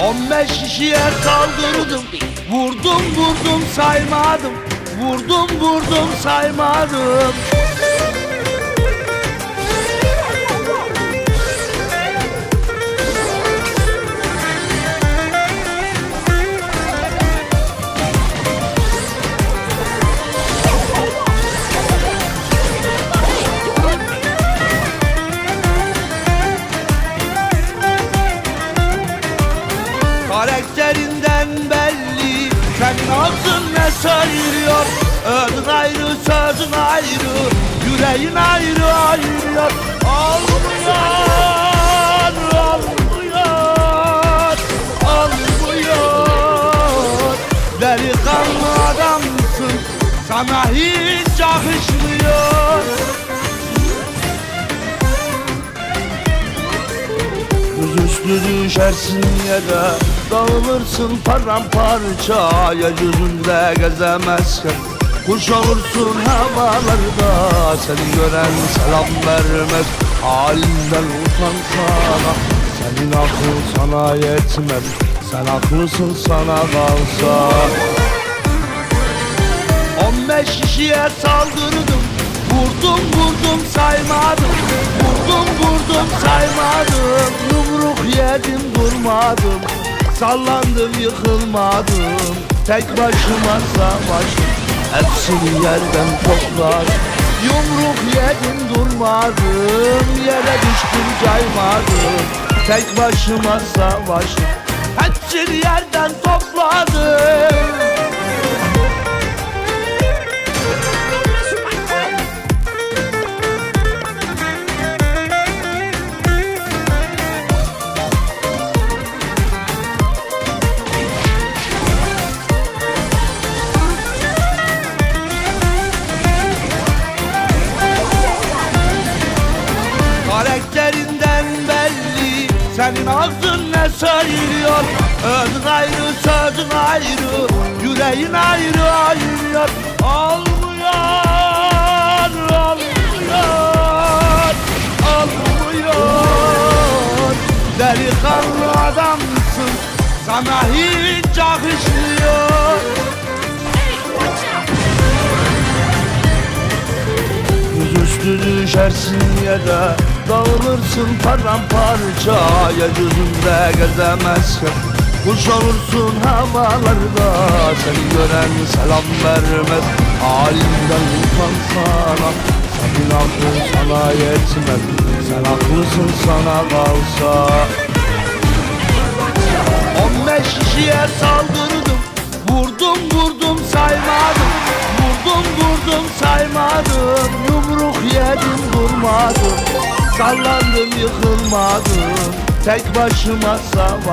15 kişiye saldırdım Vurdum vurdum saymadım. Vurdum vurdum saymadım Senin ağzın ne söylüyor Ödün ayrı sözün ayrı Yüreğin ayrı ayırıyor Olmuyor Olmuyor Olmuyor Delikanlı adamsın Sana hiç yakışmıyor Yüzüstü düşersin yere Dağılırsın paramparça. Yeryüzünde gezemezken Kuş olursun havalarda. Seni gören selam vermez Halinden utansana Senin aklın sana yetmez Sen haklısın sana kalsa. 15 kişiye saldırdım Vurdum vurdum saymadım. Vurdum vurdum saymadım Yumruk yedim durmadım Sallandım yıkılmadım. Tek başıma savaştım. Hepsini yerden topladım. Yumruk yedim durmadım. Yere düştüm caymadım. Tek başıma savaştım. Hepsini yerden topladım Senin ağzın ne söylüyor Özün ayrı sözün ayrı Yüreğin ayrı ayırıyor. Olmuyor Olmuyor Olmuyor Delikanlı adamsın Sana hiç yakışmıyor. Yüzüstü düşersin yere Dağılırsın paramparça Yeryüzünde gezemezken Kuş olursun havalarda Seni gören selam vermez. Halinden utansana Senin aklın sana yetmez. Sen haklısın sana kalsa. 15 kişiye saldırdım Sallandım yıkılmadım. Tek başıma savaş